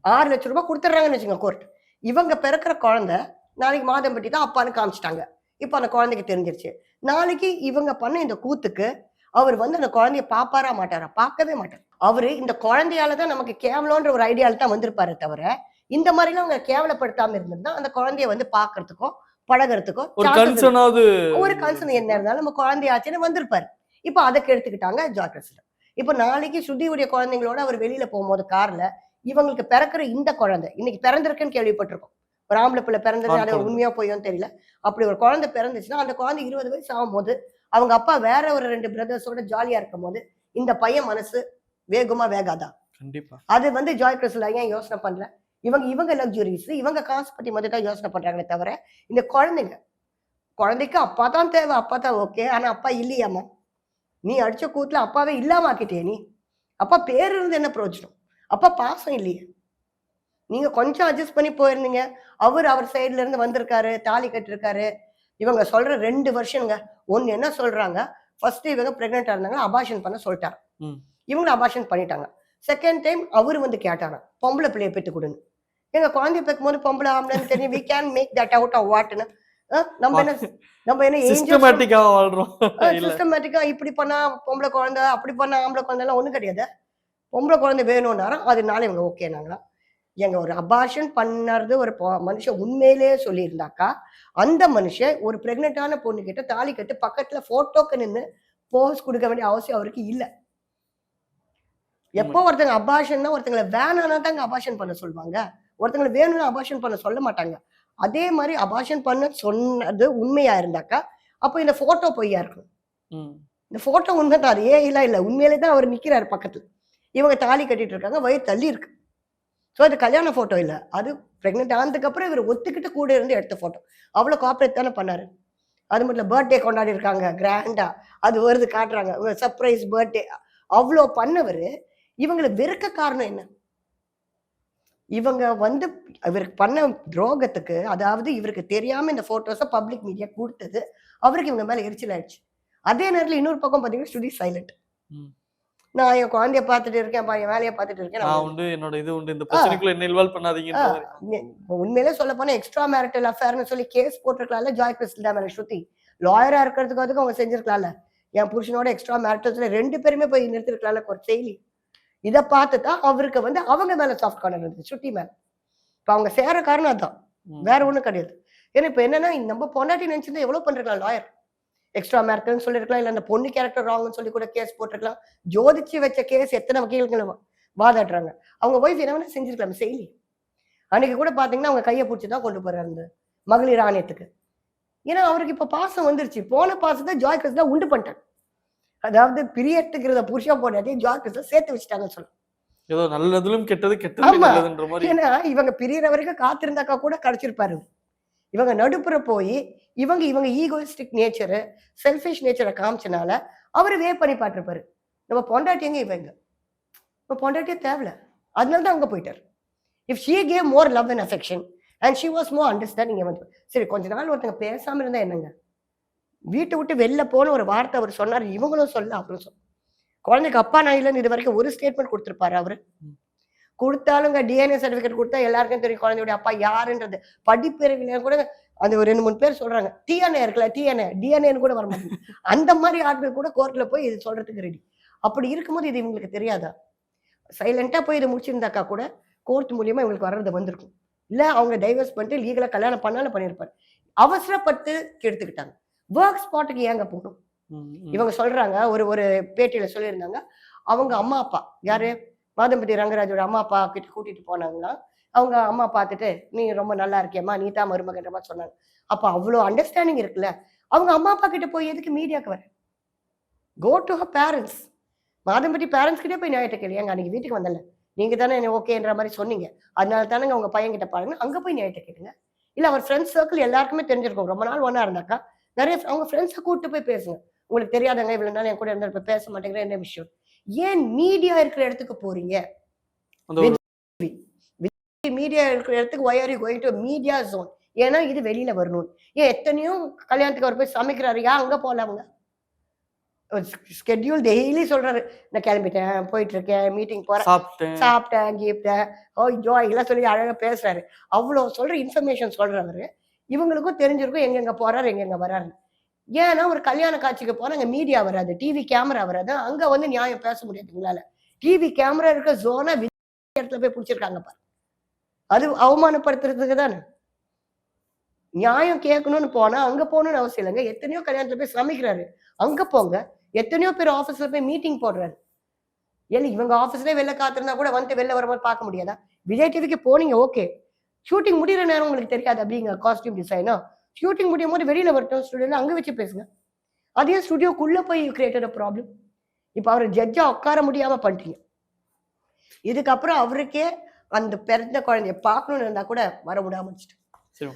ஆறு லட்சம் ரூபாய் கொடுத்துட்றாங்கன்னு வச்சுக்கோங்க கோர்ட் இவங்க பிறக்கிற குழந்தை நாளைக்கு மாதம்பட்டி தான் அப்பான்னு காமிச்சிட்டாங்க. இப்போ அந்த குழந்தைக்கு தெரிஞ்சிருச்சு. நாளைக்கு இவங்க பண்ண இந்த கூத்துக்கு அவர் வந்து அந்த குழந்தைய பாப்பாரா மாட்டாரா? பார்க்கவே மாட்டார். அவரு இந்த குழந்தையால தான் நமக்கு கேவலம்ன்ற ஒரு ஐடியால தான் வந்திருப்பாரு தவிர இந்த மாதிரிலாம் அவங்க கேவலப்படுத்தாம இருந்திருந்தா அந்த குழந்தைய வந்து பாக்குறதுக்கோ பழகுறதுக்கோ ஒரு கன்சர்ன் என்ன இருந்தாலும் நம்ம குழந்தையாச்சுன்னு வந்திருப்பாரு. இப்போ அதை கெடுத்துக்கிட்டாங்க ஜாக்கிரஸ்ல இப்போ நாளைக்கு ஸ்ருதியுடைய குழந்தைங்களோட அவர் வெளியில போகும்போது கார்ல இவங்களுக்கு பிறக்கிற இந்த குழந்தை இன்னைக்கு பிறந்திருக்குன்னு கேள்விப்பட்டிருக்கோம். ஒரு ஆம்பளை பிள்ளை பிறந்தது அது. உண்மையா போயும் தெரியல. அப்படி ஒரு குழந்தை பிறந்துச்சுன்னா அந்த குழந்தை இருபது வயசு ஆகும்போது அவங்க அப்பா வேற ஒரு ரெண்டு பிரதர்ஸோட ஜாலியா இருக்கும் போது இந்த பையன் மனசு வேகுமா வேகாதா? கண்டிப்பா. அது வந்து ஜாய் கிறிஸ்ல ஏன் யோசனை பண்ணல இவங்க இவங்க லக்ஸுரிஸ் இவங்க காசு பத்தி மட்டும் தான் யோசனை பண்றாங்களே தவிர இந்த குழந்தைங்க குழந்தைக்கு அப்பா தான் தேவை அப்பா தான் ஓகே ஆனா அப்பா இல்லையாமா நீ அடிச்ச கூத்துல அப்பாவே இல்லாம ஆக்கிட்டியே நீ? அப்பா பேர் இருந்து என்ன பிரயோஜனம்? அப்பா பாசம் இல்லையே. நீங்க கொஞ்சம் அட்ஜஸ்ட் பண்ணி போயிருந்தீங்க. அவர் அவர் சைடுல இருந்து வந்திருக்காரு தாலி கட்டிருக்காரு. இவங்க சொல்ற ரெண்டு வருஷங்க ஒன்னு என்ன சொல்றாங்க? ஃபர்ஸ்ட் இவங்க பிரெக்னெண்டா இருந்தாங்க அபாஷன் பண்ண சொல்லிட்டாங்க. ம். இவங்க அபாஷன் பண்ணிட்டாங்க. செகண்ட் டைம் அவர் வந்து கேட்டாராம் பொம்பளை பிள்ளைய பெற்று கொடுங்க எங்க குழந்தைய பெக்கும் போது பொம்பளை ஆம்பளைன்னு தெரியும். We can make that out of வாட்னு நம்ம என்ன நம்ம என்ன சிஸ்டமேட்டிக்கா வாழ்றோம். சிஸ்டமேட்டிக்கா இப்படி பண்ணா பொம்பளை குழந்தை அப்படி பண்ணா ஆம்பளை குழந்தை எல்லாம் ஒண்ணும் கிடையாது. பொம்பளை குழந்தை வேணும்னாலும் அதனால இவங்க ஓகேனாங்களா எங்க ஒரு அபார்ஷன் பண்ணறது ஒரு மனுஷன் உண்மையிலேயே சொல்லியிருந்தாக்கா அந்த மனுஷன் ஒரு பிரெக்னென்டான பொண்ணு கிட்ட தாலி கட்டு பக்கத்துல போட்டோக்கு நின்று போஸ் கொடுக்க வேண்டிய அவசியம் அவருக்கு இல்ல. எப்போ ஒருத்தங்க அபாஷன்னா ஒருத்தங்களை வேணானா தாங்க அபாஷன் பண்ண சொல்லுவாங்க. ஒருத்தங்களை வேணும்னு அபாஷன் பண்ண சொல்ல மாட்டாங்க. அதே மாதிரி அபாஷன் பண்ண சொன்னது உண்மையா இருந்தாக்கா அப்போ இந்த போட்டோ பொய்யா இருக்கும். இந்த போட்டோ உண்மைதான் அது ஏன் இல்ல. உண்மையிலே தான் அவர் நிக்கிறாரு பக்கத்துல. இவங்க தாலி கட்டிட்டு இருக்காங்க வயிறு தள்ளி இருக்கு. ஸோ அது கல்யாண ஃபோட்டோ இல்லை. அது ப்ரெக்னென்ட் ஆனதுக்கப்புறம் இவர் ஒத்துக்கிட்டு கூட இருந்து எடுத்த ஃபோட்டோ அவ்வளோ காப்பரேட் தானே பண்ணார். அது மட்டும் பர்த்டே கொண்டாடி இருக்காங்க கிராண்டாக அது வருது காட்டுறாங்க. சர்ப்ரைஸ் பர்த்டே அவ்வளோ பண்ணவர் இவங்களை வெறுக்க காரணம் என்ன? இவங்க வந்து இவருக்கு பண்ண துரோகத்துக்கு அதாவது இவருக்கு தெரியாமல் இந்த ஃபோட்டோஸை பப்ளிக் மீடியா கொடுத்தது அவருக்கு இவங்க மேலே எரிச்சல் ஆயிடுச்சு. அதே நேரத்தில் இன்னொரு பக்கம் பார்த்தீங்கன்னா ஸ்டுடி சைலண்ட் ம். நான் என் குழந்தைய பார்த்துட்டு இருக்கேன் என் வேலையை பார்த்துட்டு இருக்கேன். நான் உண்டு என்னோட இது உண்டு. இந்த பிரச்சனைக்குள்ள என்ன இன்வால்வ். உண்மை- உண்மையிலே சொல்ல போனா எக்ஸ்ட்ரா மேரிட்டல் அஃபேர்னு சொல்லி கேஸ் போட்டிருக்கலாம்ல ஜாய் கிறிஸ்டல் மேல ஸ்ருதி லாயரா இருக்கிறதுக்கு அதுக்கு அவங்க செஞ்சிருக்கலாம்ல. என் புருஷனோட எக்ஸ்ட்ரா மேரிட்டல்ஸ்ல ரெண்டு பேருமே போய் நிறுத்திருக்கலாம்ல ஒரு செயலி. இதை பார்த்து தான் அவருக்கு வந்து அவங்க மேல சாஃப்ட் கார்னர் இருந்துச்சு ஸ்ருதி மேல. இப்ப அவங்க சேர காரணம் அதான். வேற ஒண்ணும் கிடையாது. ஏன்னா இப்ப என்னன்னா நம்ம பொண்டாட்டி நினைச்சிருந்தா எவ்வளவு பண்ணிருக்கலாம் லாயர் எக்ஸ்ட்ரா மேரிட்டல்னு சொல்லிருக்கலாம் இல்ல அந்த பொண்ணு கேரக்டர் ராங்னு சொல்லி கூட கேஸ் போட்டிருக்கலாம். ஜோதிச்சு வச்ச கேஸ் எத்தனை வக்கீல்கள் வாதாடுறாங்க. அவங்க ஒய்ஃப் என்ன வேணா செஞ்சிருக்கலாம் செயலி அன்னைக்கு கூட பாத்தீங்கன்னா அவங்க கையை பிடிச்சி தான் கொண்டு போறாரு அந்த மகளிர் ஆணையத்துக்கு. ஏன்னா அவருக்கு இப்ப பாசம் வந்துருச்சு. போன பாசத்தை ஜாய் தான் உண்டு பண்ணிட்டாங்க. அதாவது பிரியத்துக்கிறத புருஷன் போனாட்டி ஜாய் கிறிஸ் சேர்த்து வச்சுட்டாங்கன்னு சொல்லலாம். ஏதோ நல்லதிலும் கெட்டது கெட்டது ஏன்னா இவங்க பிரியற வரைக்கும் காத்திருந்தாக்கா கூட கிடைச்சிருப்பாரு. இவங்க நடுப்புற போய் இவங்க இவங்க ஈகோயிஸ்டிக் நேச்சரு செல்ஃபிஷ் நேச்சரை காமிச்சனால அவர் வே பண்ணி பார்த்துருப்பாரு. நம்ம பொண்டாட்டியங்க இவங்க. நம்ம பொண்டாட்டியே தேவையில்ல அதனால தான் அங்கே போயிட்டாரு. If she gave more love and affection and she was more understanding வந்து சரி கொஞ்ச நாள் ஒருத்தங்க பேசாம இருந்தா என்னங்க? வீட்டை விட்டு வெளில போன ஒரு வார்த்தை அவர் சொன்னார் இவங்களும் சொல்ல அவரும் சொல்ல குழந்தைக்கு அப்பா நான் இல்லைன்னு இது வரைக்கும் ஒரு ஸ்டேட்மெண்ட் கொடுத்துருப்பாரு அவரு. கொடுத்தாலுங்க டிஎன்ஏ சர்டிஃபிகேட் கொடுத்தா எல்லாருக்கும் தெரியும் குழந்தையோட அப்பா யாருன்றது. படிப்பறிவில கூட அந்த ஒரு ரெண்டு மூணு பேர் சொல்றாங்க. டிஎன்ஏ இருக்குல்ல டிஎன்ஏ டிஎன்ஏன்னு கூட வர மாட்டேங்குது அந்த மாதிரி ஆட்கள் கூட கோர்ட்ல போய் இது சொல்றதுக்கு ரெடி அப்படி இருக்கும்போது இது இவங்களுக்கு தெரியாதா? சைலண்டா போய் இதை முடிச்சிருந்தாக்கா கூட கோர்ட் மூலியமா இவங்களுக்கு வர்றது வந்திருக்கும். இல்ல அவங்க டைவர்ஸ் பண்ணிட்டு லீகலா கல்யாணம் பண்ணாலும் பண்ணியிருப்பாரு அவசரப்பட்டு கெடுத்துக்கிட்டாங்க. ஒர்க் ஸ்பாட்டுக்கு ஏங்க போகணும். இவங்க சொல்றாங்க ஒரு ஒரு பேட்டியில சொல்லியிருந்தாங்க. அவங்க அம்மா அப்பா யாரு? மாதம்பட்டி ரங்கராஜோட அம்மா அப்பா கிட்ட கூட்டிட்டு போனாங்கன்னா அவங்க அம்மா பார்த்துட்டு நீ ரொம்ப நல்லா இருக்கியம்மா நீ தான் மருமகன்றமா சொன்னாங்க. அப்போ அவ்வளோ அண்டர்ஸ்டாண்டிங் இருக்குல்ல. அவங்க அம்மா அப்பா கிட்ட போய் எதுக்கு மீடியாவுக்கு வர? Go to her parents Madhampatti parents கிட்டே போய் நியாயத்தை கேள்வி எங்க அன்னைக்கு வீட்டுக்கு வந்தல நீங்க தானே என்ன ஓகேன்ற மாதிரி சொன்னீங்க. அதனால தானே உங்க பையன் கிட்ட பாருங்க அங்க போய் நியாயத்தை கேளுங்க. இல்ல அவர் ஃப்ரெண்ட்ஸ் சர்க்கிள் எல்லாருக்குமே தெரிஞ்சிருக்கும். ரொம்ப நாள் ஒன்றா இருந்தாக்கா. நிறைய அவங்க ஃப்ரெண்ட்ஸை கூப்பிட்டு போய் பேசுங்க. உங்களுக்கு தெரியாதங்க இவ்வளவு நாள் என் கூட இருந்தா பேச மாட்டேங்கிற என்ன விஷயம்? ஏன் மீடியா இருக்கிற இடத்துக்கு போறீங்க? மீடியா இருக்கிற இடத்துக்கு why are you going to media zone ஏன்னா இது வெளியில வரணும். ஏன் எத்தனையோ கல்யாணத்துக்கு அவர் போய் சமைக்கிறாரு. ஏன் அங்க போல அவங்க. ஸ்கெட்யூல் டெய்லி சொல்றாரு. நான் கிளம்பிட்டேன் போயிட்டு இருக்கேன் மீட்டிங் போறேன். சாப்பிட்டேன். கீப்பிட்டேன். ஓ ஜோ இதெல்லாம் சொல்லி அழகா பேசுறாரு. அவ்வளோ சொல்ற இன்ஃபர்மேஷன் சொல்றவரு. இவங்களுக்கும் தெரிஞ்சிருக்கும் எங்கெங்க போறாரு எங்கெங்க வராரு ஏன்னா ஒரு கல்யாண காட்சிக்கு போனா அங்க மீடியா வராது. டிவி கேமரா வராது. அங்க வந்து நியாயம் பேச முடியாது உங்களால டிவி கேமரா இருக்க ஜோனா இடத்துல போய் பிடிச்சிருக்காங்க பாரு. அது அவமானப்படுத்துறதுக்கு தானே. நியாயம் கேட்கணும்னு போனா அங்க போகணும்னு அவசியம் இல்லைங்க. எத்தனையோ கல்யாணத்துல போய் சமைக்கிறாரு. அங்க போங்க. எத்தனையோ பேர் ஆபீஸ்ல போய் மீட்டிங் போடுறாரு. இல்லை இவங்க ஆபீஸ்லயே வெளில காத்திருந்தா கூட வந்துட்டு வெளில வர மாதிரி பார்க்க முடியாதா? விஜய் டிவிக்கு போனீங்க ஓகே ஷூட்டிங் முடிகிற நேரம் உங்களுக்கு தெரியாது அப்படிங்க காஸ்டியூம் டிசைனா ஷூட்டிங் முடியும் போது வெளியில் வரட்டும் ஸ்டுடியோல அங்கே வச்சு பேசுங்க. அதே ஸ்டுடியோக்குள்ளே போய் கிரியேட்டட் ப்ராப்ளம் இப்போ அவர் ஜட்ஜாக உட்கார முடியாமல் பண்ணிட்டீங்க. இதுக்கப்புறம் அவருக்கே அந்த பிறந்த குழந்தைய பார்க்கணும்னு இருந்தால் கூட வர முடியாம வச்சுட்டு சரி.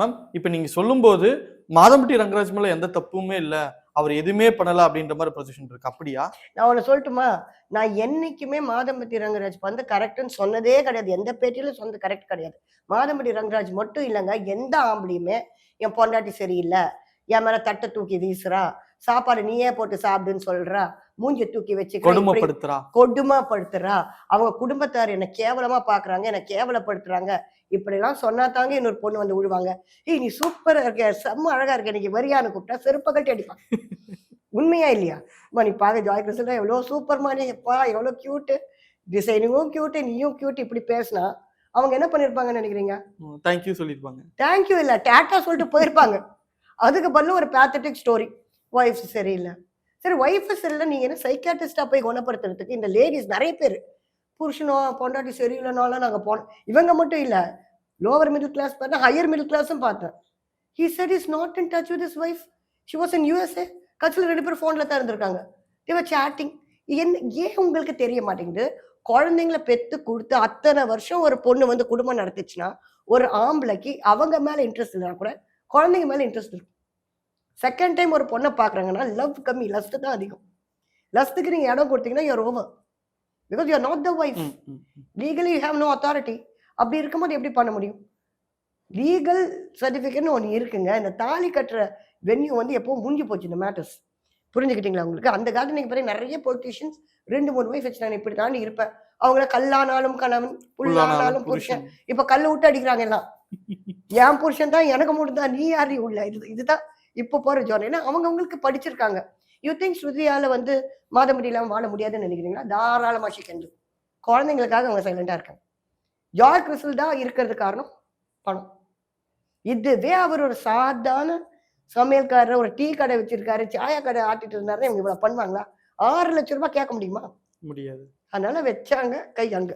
மேம் இப்போ நீங்கள் சொல்லும்போது மாதம்பட்டி ரங்கராஜ் மேலே எந்த தப்புமே இல்லை. அவர் எதுவுமே பண்ணல அப்படின்ற மாதிரி பொசிஷன் இருக்கு. அப்படியா? நான் உன்னை சொல்லட்டுமா? நான் என்னைக்குமே மாதம்பட்டி ரங்கராஜ் வந்து கரெக்ட்னு சொன்னதே கிடையாது. எந்த பேட்டியிலும் சொன்னது கரெக்ட் கிடையாது. மாதம்பட்டி ரங்கராஜ் மட்டும் இல்லைங்க. எந்த ஆம்பளையுமே என் பொண்டாட்டி சரியில்லை. என் மேலே தட்டை தூக்கி வீசுறா. சாப்பாடு நீயே போட்டு சாப்பிடுன்னு சொல்றா. மூஞ்சி தூக்கி வச்சு கொடுமைப்படுத்துறா. கொடுமைப்படுத்துறா. அவங்க குடும்பத்தார் என்ன கேவலமா பாக்குறாங்க என்ன கேவலப்படுத்துறாங்க. இப்படி எல்லாம் சொன்னா தாங்க இன்னொரு பொண்ணு வந்து விழுவாங்க ஏய் நீ சூப்பரா இருக்க செம்ம அழகா இருக்க இன்னைக்கு வரியான்னு கூப்பிட்டா செருப்ப கட்டி அடிப்பான் உண்மையா இல்லையா? அம்மா நீ பாக்க ஜாய் கிருஷ்ணா எவ்வளவு சூப்பர்மா நீ பா எவ்வளவு கியூட்டு டிசைனிங்கும் கியூட்டு நீயும் கியூட் இப்படி பேசினா அவங்க என்ன பண்ணிருப்பாங்கன்னு நினைக்கிறீங்க? தேங்க்யூ சொல்லியிருப்பாங்க தேங்க்யூ இல்ல டாட்டா சொல்லிட்டு போயிருப்பாங்க. அதுக்கு பதிலா ஒரு பேத்தட்டிக் ஸ்டோரி ஒய்ஃப் சரியில்லை. சரி ஒய்ஃப் சரியில்லை நீங்கள் என்ன சைக்காட்டிஸ்டாக போய் குணப்படுத்துறதுக்கு? இந்த லேடிஸ் நிறைய பேர். புருஷனோ பொண்டாட்டி சரியில்லைனாலும் நாங்கள் போனோம் இவங்க மட்டும் இல்லை. லோவர் மிடில் கிளாஸ் பார்த்தா ஹையர் மிடில் கிளாஸும் பார்த்தேன். He said is not in touch with his wife she was in USA கட்சியில் ரெண்டு பேரும் ஃபோனில் தான் இருந்திருக்காங்க. தேவர் சேட்டிங் என்ன ஏன் உங்களுக்கு தெரிய மாட்டேங்குது? குழந்தைங்கள பெத்து கொடுத்து அத்தனை வருஷம் ஒரு பொண்ணு வந்து குடும்பம் நடத்துச்சுன்னா ஒரு ஆம்பளைக்கு அவங்க மேலே இன்ட்ரெஸ்ட் இல்லைனா கூட குழந்தைங்க மேலே இன்ட்ரெஸ்ட் இருக்கும். செகண்ட் டைம் ஒரு பொண்ணை பாக்குறாங்கன்னா லவ் கம்மி லஸ்ட் தான் அதிகம். லஸ்ட்டுக்கு நீங்க இடம் கொடுத்தீங்கன்னா you're over because you are not the wife. Legally you have no authority அப்படி இருக்கும்போது எப்படி பண்ண முடியும்? லீகல் சர்டிஃபிகேட்னு ஒன்று இருக்குங்க. இந்த தாலி கட்டுற வென்யூ வந்து எப்பவும் முடிஞ்சு போச்சு இந்த மேட்டர்ஸ் புரிஞ்சுக்கிட்டீங்களா உங்களுக்கு? அந்த காலத்துல நீங்க பாருங்க நிறைய பொலிட்டீஷியன்ஸ் ரெண்டு மூணு வயசு வச்சு நான் இப்படி தாண்டி இருப்பேன். அவங்கள கல்லானாலும் கணவன் புல்லானாலும் புருஷன். இப்ப கல்லு விட்டு அடிக்கிறாங்க எல்லாம். என் புருஷன் தான் எனக்கு மட்டும் தான் நீ யாரு? உள்ள இது இதுதான். இப்ப போற ஜோன் ஏன்னா அவங்க அவங்களுக்கு படிச்சிருக்காங்க. யூ திங்க் ஸ்ருதியால வந்து மாதம்படி இல்லாம வாழ முடியாதுன்னு நினைக்கிறீங்களா? தாராளமா சிக்கன் குழந்தைங்களுக்காக அவங்க சைலண்டா இருக்காங்க. ஜாய் கிறிஸ்டல் தான் இருக்கிறது காரணம்? பணம். இதுவே அவர் ஒரு சாதாரண சமையல்காரர் ஒரு டீ கடை வச்சிருக்காரு சாயா கடை ஆட்டிட்டு இருந்தாருன்னா இவங்க இவ்வளவு பண்ணுவாங்களா? ஆறு லட்சம் ரூபாய் கேட்க முடியுமா? முடியாது. அதனால வச்சாங்க கை அங்க.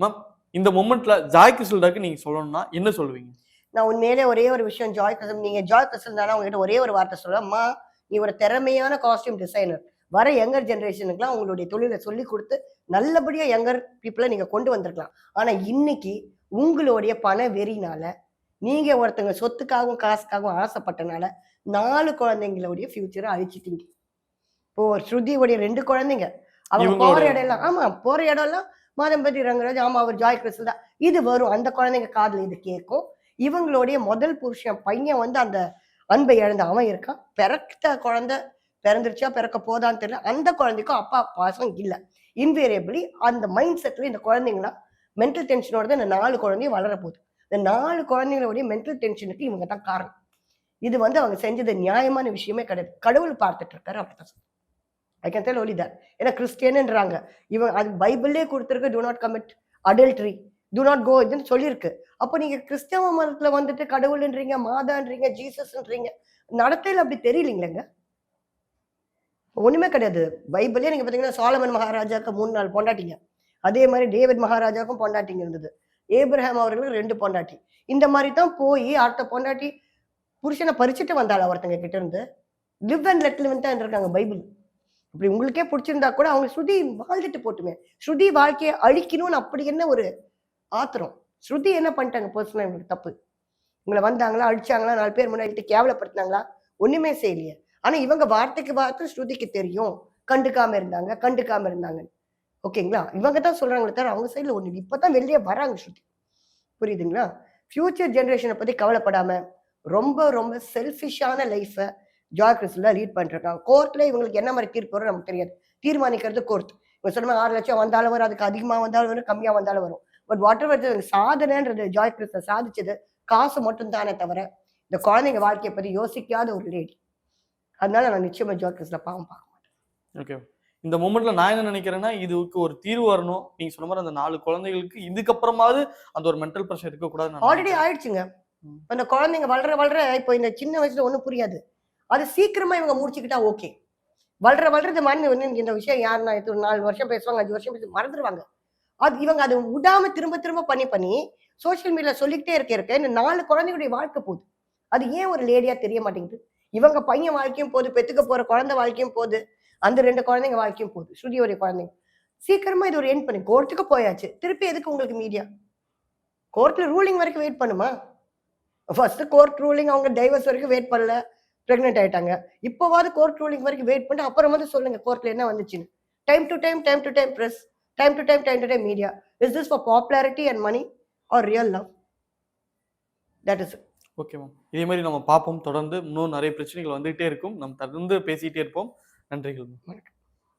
மேம் இந்த மொமெண்ட்ல ஜாய் கிறிஸ்டல்டாக்கு நீங்க சொல்லணும்னா என்ன சொல்லுவீங்க? நான் உண்மையிலே ஒரே ஒரு விஷயம் ஜாய் கசம் நீங்க ஜாய் கசம் தானே உங்ககிட்ட ஒரே ஒரு வார்த்தை சொல்லுவேன் அம்மா நீ ஒரு திறமையான காஸ்டியூம் டிசைனர் வர யங்கர் ஜெனரேஷனுக்குலாம் உங்களுடைய தொழிலை சொல்லி கொடுத்து நல்லபடியா யங்கர் பீப்புளை நீங்க கொண்டு வந்திருக்கலாம். ஆனா இன்னைக்கு உங்களுடைய பண வெறினால நீங்க ஒருத்தங்க சொத்துக்காகவும் காசுக்காகவும் ஆசைப்பட்டனால நாலு குழந்தைங்களுடைய ஃபியூச்சரை அழிச்சிட்டீங்க இப்போ ஸ்ருதியுடைய ரெண்டு குழந்தைங்க. அவங்க போற இடம் எல்லாம் ஆமா போற இடம் எல்லாம் மாதம்பதி ரங்கராஜ் ஆமா அவர் ஜாய் கிறிஸ்டல் தான் இது வரும். அந்த குழந்தைங்க காதுல இது கேட்கும். இவங்களுடைய முதல் புருஷன் பையன் வந்து அந்த அன்பை இழந்த அவன் இருக்கான். பிறக்க குழந்தை பிறந்துருச்சா பிறக்க போதான்னு தெரியல. அந்த குழந்தைக்கும் அப்பா பாசம் இல்லை. இன்வேரியபிளி அந்த மைண்ட் செட்ல இந்த குழந்தைங்களாம் மென்டல் டென்ஷனோட தான் இந்த நாலு குழந்தையும் வளரப்போகுது போகுது. இந்த நாலு குழந்தைங்களுடைய மென்டல் டென்ஷனுக்கு இவங்க தான் காரணம். இது வந்து அவங்க செஞ்சது நியாயமான விஷயமே கிடையாது. கடவுள் பார்த்துட்டு இருக்காரு அப்படிதான் ஐ கேன் தெல் ஒலி தட் ஏன்னா கிறிஸ்டியன்ன்றாங்க. இவன் அது பைபிளே கொடுத்துருக்கு do not commit adultery do not go இதுன்னு சொல்லியிருக்கு. அப்போ நீங்கள் கிறிஸ்தவ மதத்தில் வந்துட்டு கடவுள்ன்றீங்க மாதான்றீங்க ஜீசஸ்ன்றீங்க நடத்தையில் அப்படி தெரியலீங்களேங்க? ஒன்றுமே கிடையாது. பைபிளே நீங்கள் பார்த்தீங்கன்னா சாலமன் மகாராஜாக்கு மூணு நாள் பொண்டாட்டிங்க. அதே மாதிரி டேவிட் மகாராஜாவுக்கும் பொண்டாட்டிங்க இருந்தது. ஏப்ரஹாம் அவர்களுக்கு ரெண்டு பொண்டாட்டி. இந்த மாதிரி தான் போய் அடுத்த பொண்டாட்டி புருஷனை பறிச்சுட்டு வந்தாள் ஒருத்தங்க கிட்ட இருந்து லிவ் அண்ட் லெட் லிவன் தான் இருக்காங்க பைபிள். இப்படி உங்களுக்கே பிடிச்சிருந்தா கூட அவங்க ஸ்ருதி வாழ்ந்துட்டு போட்டுமே. ஸ்ருதி வாழ்க்கையை அழிக்கணும்னு அப்படி என்ன ஒரு ஆத்திரம். ஸ்ருதி என்ன பண்ணிட்டாங்க? பர்சனல் இவங்களுக்கு தப்பு. இவங்களை வந்தாங்களா அடிச்சாங்களா நாலு பேர் முன்னாடி கேவலப்படுத்தினாங்களா? ஒண்ணுமே செய்யலையே. ஆனா இவங்க வார்த்தைக்கு வார்த்தை ஸ்ருதிக்கு தெரியும். கண்டுக்காம இருந்தாங்க கண்டுக்காம இருந்தாங்க ஓகேங்களா? இவங்க தான் சொல்றாங்களே தவிர அவங்க சைடில் ஒன்று இப்போதான் வெளியே வராங்க ஸ்ருதி. புரியுதுங்களா? ஃபியூச்சர் ஜென்ரேஷனை பத்தி கவலைப்படாம ரொம்ப ரொம்ப செல்ஃபிஷான லைஃபை ஜாய் கிறிஸ்ல லீட் பண்ணிருக்காங்க. கோர்ட்ல இவங்களுக்கு என்ன மாதிரி தீர்ப்பு வரும் நமக்கு தெரியாது. தீர்மானிக்கிறது கோர்ட் இவங்க சொன்ன ஆறு லட்சம் வந்தாலும் வரும் அதுக்கு அதிகமாக வந்தாலும் வரும் கம்மியாக வந்தாலும் வரும். பட் வாட் எவர் சாதனைன்றது ஜாய் கிறிஸ்த சாதிச்சது காசு மட்டும் தானே தவிர இந்த குழந்தைங்க வாழ்க்கையை பத்தி யோசிக்காத ஒரு லேடி அதனால நான் நிச்சயமா ஜாய் கிறிஸ்ல பாவம் பார்க்க மாட்டேன். ஓகே இந்த மூமெண்ட்ல நான் என்ன நினைக்கிறேன்னா இதுக்கு ஒரு தீர்வு வரணும். நீங்க சொன்ன மாதிரி அந்த நாலு குழந்தைகளுக்கு இதுக்கப்புறமாவது அந்த ஒரு மென்டல் ப்ரெஷர் இருக்கக்கூடாது ஆல்ரெடி ஆயிடுச்சுங்க. இந்த குழந்தைங்க வளர வளர இப்போ இந்த சின்ன வயசுல ஒண்ணும் புரியாது. அது சீக்கிரமா இவங்க முடிச்சுக்கிட்டா ஓகே வளர வளர்றது மாதிரி வந்து இந்த விஷயம் யாருன்னா இது ஒரு நாலு வருஷம் பேசுவாங்க அஞ்சு வருஷம் பேசி மறந்துடுவாங்க அது இவங்க அது விடாம திரும்ப திரும்ப பண்ணி பண்ணி சோஷியல் மீடியா சொல்லிக்கிட்டே இருக்க இருக்க இந்த நாலு குழந்தைகளுடைய வாழ்க்கை போகுது. அது ஏன் ஒரு லேடியா தெரிய மாட்டேங்குது? இவங்க பையன் வாழ்க்கையும் போது பெத்துக்க போற குழந்தை வாழ்க்கையும் போகுது அந்த ரெண்டு குழந்தைங்க வாழ்க்கையும் போகுது ஸ்ருதியோடைய குழந்தைங்க. சீக்கிரமா இது ஒரு எண்ட் பண்ணி. கோர்ட்டுக்கு போயாச்சு. திருப்பி எதுக்கு உங்களுக்கு மீடியா கோர்ட்ல ரூலிங் வரைக்கும் வெயிட் பண்ணுமா? ஃபர்ஸ்ட் கோர்ட் ரூலிங் அவங்க டைவர்ஸ் வரைக்கும் வெயிட் பண்ணல. ப்ரெக்னென்ட் ஆயிட்டாங்க. இப்போவாது கோர்ட் ரூலிங் வரைக்கும் வெயிட் பண்ணிட்டு அப்புறம் வந்து சொல்லுங்க கோர்ட்ல என்ன வந்துச்சுன்னு. Time to time time to time press time to time time to time media is this for popularity and money or real love that is okay ma'am இதே மாதிரி நம்ம பார்ப்போம் தொடர்ந்து இன்னும் நிறைய பிரச்சனைகள் வந்துகிட்டே இருக்கும். நம்ம தொடர்ந்து பேசிட்டே இருப்போம். நன்றிகள். மேம்